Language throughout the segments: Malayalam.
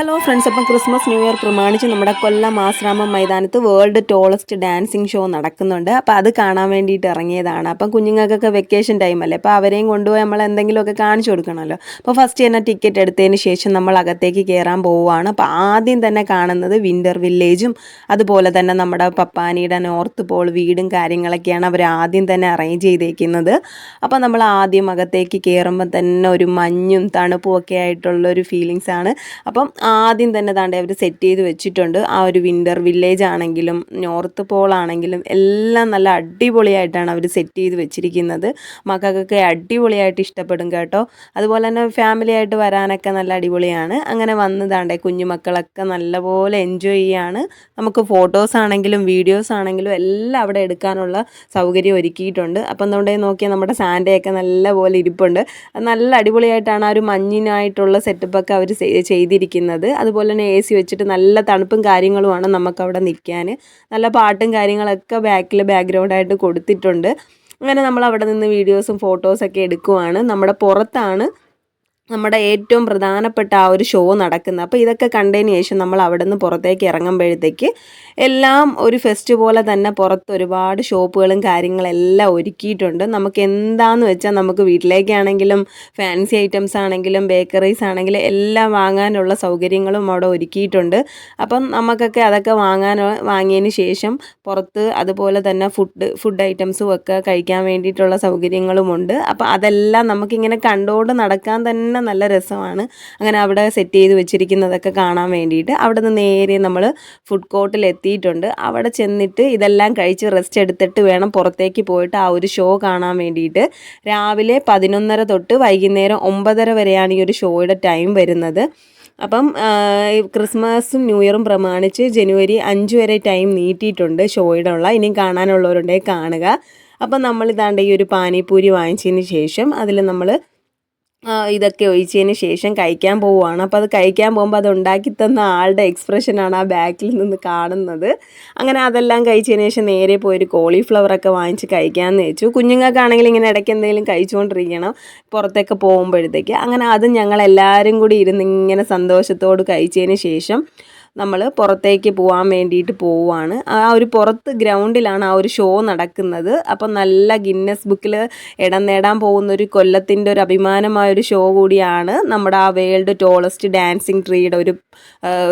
ഹലോ ഫ്രണ്ട്സ് അപ്പം ക്രിസ്മസ് ന്യൂ ഇയർ പ്രമാണിച്ച് നമ്മുടെ കൊല്ലം ആശ്രാമം മൈതാനത്ത് വേൾഡ് ടോളസ്റ്റ് ഡാൻസിങ് ഷോ നടക്കുന്നുണ്ട്. അപ്പോൾ അത് കാണാൻ വേണ്ടിയിട്ട് ഇറങ്ങിയതാണ്. അപ്പം കുഞ്ഞുങ്ങൾക്കൊക്കെ വെക്കേഷൻ ടൈം അല്ലേ? അപ്പോൾ അവരെയും കൊണ്ടുപോയി നമ്മൾ എന്തെങ്കിലുമൊക്കെ കാണിച്ചു കൊടുക്കണമല്ലോ. അപ്പോൾ ഫസ്റ്റ് തന്നെ ടിക്കറ്റ് എടുത്തതിന് ശേഷം നമ്മൾ അകത്തേക്ക് കയറാൻ പോവുകയാണ്. അപ്പോൾ ആദ്യം തന്നെ കാണുന്നത് വിന്റർ വില്ലേജും അതുപോലെ തന്നെ നമ്മുടെ പപ്പാനിയുടെ നോർത്ത് പോൾ വീടും കാര്യങ്ങളൊക്കെയാണ് അവർ ആദ്യം തന്നെ അറേഞ്ച് ചെയ്തേക്കുന്നത്. അപ്പോൾ നമ്മൾ ആദ്യം അകത്തേക്ക് കയറുമ്പോൾ തന്നെ ഒരു മഞ്ഞും തണുപ്പും ഒക്കെ ആയിട്ടുള്ള ഒരു ഫീലിങ്സ് ആണ്. അപ്പം ആദ്യം തന്നെ താണ്ടെ അവർ സെറ്റ് ചെയ്ത് വെച്ചിട്ടുണ്ട്. ആ ഒരു വിന്റർ വില്ലേജ് ആണെങ്കിലും നോർത്ത് പോൾ ആണെങ്കിലും എല്ലാം നല്ല അടിപൊളിയായിട്ടാണ് അവർ സെറ്റ് ചെയ്ത് വെച്ചിരിക്കുന്നത്. മക്കൾക്കൊക്കെ അടിപൊളിയായിട്ട് ഇഷ്ടപ്പെടും കേട്ടോ. അതുപോലെ തന്നെ ഫാമിലിയായിട്ട് വരാനൊക്കെ നല്ല അടിപൊളിയാണ്. അങ്ങനെ വന്ന് താണ്ടെ കുഞ്ഞുമക്കളൊക്കെ നല്ലപോലെ എൻജോയ് ചെയ്യാണ്. നമുക്ക് ഫോട്ടോസ് ആണെങ്കിലും വീഡിയോസ് ആണെങ്കിലും എല്ലാം അവിടെ എടുക്കാനുള്ള സൗകര്യം ഒരുക്കിയിട്ടുണ്ട്. അപ്പം നമ്മുടെ നോക്കിയാൽ നമ്മുടെ സാൻഡയൊക്കെ നല്ലപോലെ ഇരിപ്പുണ്ട്. നല്ല അടിപൊളിയായിട്ടാണ് ആ ഒരു മഞ്ഞിനായിട്ടുള്ള സെറ്റപ്പൊക്കെ അവർ ചെയ്തിരിക്കുന്നത്. അതുപോലെ തന്നെ എ സി വെച്ചിട്ട് നല്ല തണുപ്പും കാര്യങ്ങളുമാണ് നമുക്ക് അവിടെ നിൽക്കാൻ. നല്ല പാട്ടും കാര്യങ്ങളൊക്കെ ബാക്കിൽ ബാക്ക്ഗ്രൗണ്ടായിട്ട് കൊടുത്തിട്ടുണ്ട്. അങ്ങനെ നമ്മൾ അവിടെ നിന്ന് വീഡിയോസും ഫോട്ടോസൊക്കെ എടുക്കുവാണ്. നമ്മുടെ പുറത്താണ് നമ്മുടെ ഏറ്റവും പ്രധാനപ്പെട്ട ആ ഒരു ഷോ നടക്കുന്നത്. അപ്പോൾ ഇതൊക്കെ കണ്ടതിന് ശേഷം നമ്മൾ അവിടെ നിന്ന് പുറത്തേക്ക് ഇറങ്ങുമ്പോഴത്തേക്ക് എല്ലാം ഒരു ഫെസ്റ്റ് പോലെ തന്നെ പുറത്ത് ഒരുപാട് ഷോപ്പുകളും കാര്യങ്ങളെല്ലാം ഒരുക്കിയിട്ടുണ്ട്. നമുക്ക് എന്താന്ന് വെച്ചാൽ നമുക്ക് വീട്ടിലേക്കാണെങ്കിലും ഫാൻസി ഐറ്റംസ് ആണെങ്കിലും ബേക്കറീസ് ആണെങ്കിലും എല്ലാം വാങ്ങാനുള്ള സൗകര്യങ്ങളും അവിടെ ഒരുക്കിയിട്ടുണ്ട്. അപ്പം നമുക്കൊക്കെ അതൊക്കെ വാങ്ങാൻ വാങ്ങിയതിന് ശേഷം പുറത്ത് അതുപോലെ തന്നെ ഫുഡ് ഫുഡ് ഐറ്റംസും ഒക്കെ കഴിക്കാൻ വേണ്ടിയിട്ടുള്ള സൗകര്യങ്ങളുമുണ്ട് അപ്പോൾ അതെല്ലാം നമുക്കിങ്ങനെ കണ്ടുകൊണ്ട് നടക്കാൻ തന്നെ നല്ല രസമാണ്. അങ്ങനെ അവിടെ സെറ്റ് ചെയ്ത് വെച്ചിരിക്കുന്നതൊക്കെ കാണാൻ വേണ്ടിയിട്ട് അവിടെ നിന്ന് നേരെ നമ്മൾ ഫുഡ് കോർട്ടിൽ എത്തിയിട്ടുണ്ട്. അവിടെ ചെന്നിട്ട് ഇതെല്ലാം കഴിച്ച് റെസ്റ്റ് എടുത്തിട്ട് വേണം പുറത്തേക്ക് പോയിട്ട് ആ ഒരു ഷോ കാണാൻ വേണ്ടിയിട്ട്. രാവിലെ പതിനൊന്നര തൊട്ട് വൈകുന്നേരം ഒമ്പതര വരെയാണ് ഈ ഒരു ഷോയുടെ ടൈം വരുന്നത്. അപ്പം ക്രിസ്മസും ന്യൂ ഇയറും പ്രമാണിച്ച് ജനുവരി അഞ്ച് വരെ ടൈം നീട്ടിയിട്ടുണ്ട് ഷോയുടെ ഉള്ള. ഇനിയും കാണാനുള്ളവരുണ്ടെങ്കിൽ കാണുക. അപ്പം നമ്മൾ ഇതാണ്ട് ഈ ഒരു പാനിപ്പൂരി വാങ്ങിച്ചതിന് ശേഷം അതിൽ നമ്മൾ ഇതൊക്കെ ഒഴിച്ചതിന് ശേഷം കഴിക്കാൻ പോവുകയാണ്. അപ്പോൾ അത് കഴിക്കാൻ പോകുമ്പോൾ അത് ഉണ്ടാക്കി തന്ന ആളുടെ എക്സ്പ്രഷനാണ് ആ ബാക്കിൽ നിന്ന് കാണുന്നത്. അങ്ങനെ അതെല്ലാം കഴിച്ചതിന് ശേഷം നേരെ പോയൊരു കോളിഫ്ലവറൊക്കെ വാങ്ങിച്ച് കഴിക്കാമെന്ന് വെച്ചു. കുഞ്ഞുങ്ങൾക്കാണെങ്കിൽ ഇങ്ങനെ ഇടയ്ക്ക് എന്തെങ്കിലും കഴിച്ചുകൊണ്ടിരിക്കണം പുറത്തൊക്കെ പോകുമ്പോഴത്തേക്ക്. അങ്ങനെ അത് ഞങ്ങൾ എല്ലാവരും കൂടി ഇരുന്ന് ഇങ്ങനെ സന്തോഷത്തോട് കഴിച്ചതിന് ശേഷം നമ്മൾ പുറത്തേക്ക് പോകാൻ വേണ്ടിയിട്ട് പോവുകയാണ് ആ ഒരു പുറത്ത് ഗ്രൗണ്ടിലാണ് ആ ഒരു ഷോ നടക്കുന്നത്. അപ്പം നല്ല ഗിന്നസ് ബുക്കിൽ ഇടം നേടാൻ പോകുന്ന ഒരു കൊല്ലത്തിന്റെ ഒരു അഭിമാനമായ ഒരു ഷോ കൂടിയാണ് നമ്മുടെ ആ വേൾഡ് ടോളസ്റ്റ് ഡാൻസിങ് ട്രീയുടെ ഒരു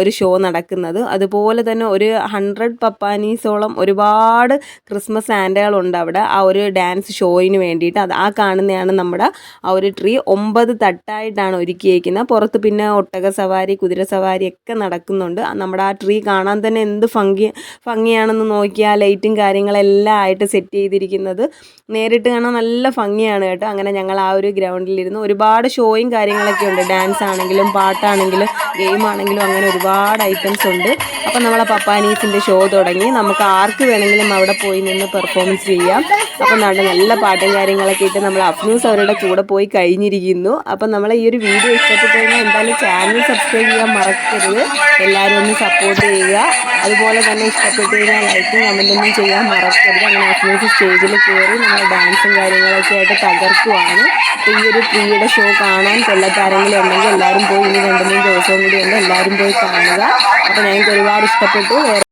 ഒരു ഷോ നടക്കുന്നത്. അതുപോലെ തന്നെ ഒരു ഹൺഡ്രഡ് പപ്പാനീസോളം ഒരുപാട് ക്രിസ്മസ് ആൻഡകളുണ്ട് അവിടെ. ആ ഒരു ഡാൻസ് ഷോയിന് വേണ്ടിയിട്ട്. അത് ആ കാണുന്നതാണ് നമ്മുടെ ആ ഒരു ട്രീ. ഒമ്പത് തട്ടായിട്ടാണ് ഒരുക്കിയേക്കുന്നത്. പുറത്ത് പിന്നെ ഒട്ടക സവാരി കുതിര സവാരി ഒക്കെ നടക്കുന്നുണ്ട്. നമ്മുടെ ആ ട്രീ കാണാൻ തന്നെ എന്ത് ഭംഗി ഭംഗിയാണെന്ന് നോക്കിയാൽ ലൈറ്റും കാര്യങ്ങളെല്ലാം ആയിട്ട് സെറ്റ് ചെയ്തിരിക്കുന്നത്. നേരിട്ട് കാണാൻ നല്ല ഭംഗിയാണ് കേട്ടോ. അങ്ങനെ ഞങ്ങൾ ആ ഒരു ഗ്രൗണ്ടിലിരുന്ന് ഒരുപാട് ഷോയും കാര്യങ്ങളൊക്കെ ഉണ്ട്. ഡാൻസ് ആണെങ്കിലും പാട്ടാണെങ്കിലും ഗെയിം ആണെങ്കിലും അങ്ങനെ ഒരുപാട് ഐറ്റംസ് ഉണ്ട്. അപ്പം നമ്മളെ പപ്പാനീസിന്റെ ഷോ തുടങ്ങി. നമുക്ക് ആർക്ക് വേണമെങ്കിലും അവിടെ പോയി നിന്ന് പെർഫോമൻസ് ചെയ്യാം. അപ്പം നമ്മുടെ നല്ല പാട്ടും കാര്യങ്ങളൊക്കെ ഇട്ട് നമ്മൾ അഫ്നൂസ് അവരുടെ കൂടെ പോയി കഴിഞ്ഞിരിക്കുന്നു. അപ്പം നമ്മൾ ഈ ഒരു വീഡിയോ ഇഷ്ടപ്പെട്ടു കഴിഞ്ഞാൽ എന്തായാലും ചാനൽ സബ്സ്ക്രൈബ് ചെയ്യാൻ മറക്കരുത്. എല്ലാവരും ഒന്ന് സപ്പോർട്ട് ചെയ്യുക. അതുപോലെ തന്നെ ഇഷ്ടപ്പെട്ടു കഴിഞ്ഞാൽ ലൈക്കും കമന്റൊന്നും ചെയ്യാൻ മറക്കരുത്. അങ്ങനെ അഫ്നൂസ് സ്റ്റേജിൽ കയറി നമ്മൾ ഡാൻസും കാര്യങ്ങളൊക്കെ ആയിട്ട് തകർക്കുവാണ്. ഈ ഒരു പ്രിയയുടെ ഷോ കാണാൻ കൊല്ലത്താരെങ്കിലും ഉണ്ടെങ്കിൽ എല്ലാവരും പോയി ഇനി രണ്ട് മൂന്ന് ദിവസവും കൂടി എല്ലാവരും പോയി കാണുക. അപ്പോൾ ഞങ്ങൾക്ക് ഒരുപാട് ഇഷ്ടപ്പെട്ടു.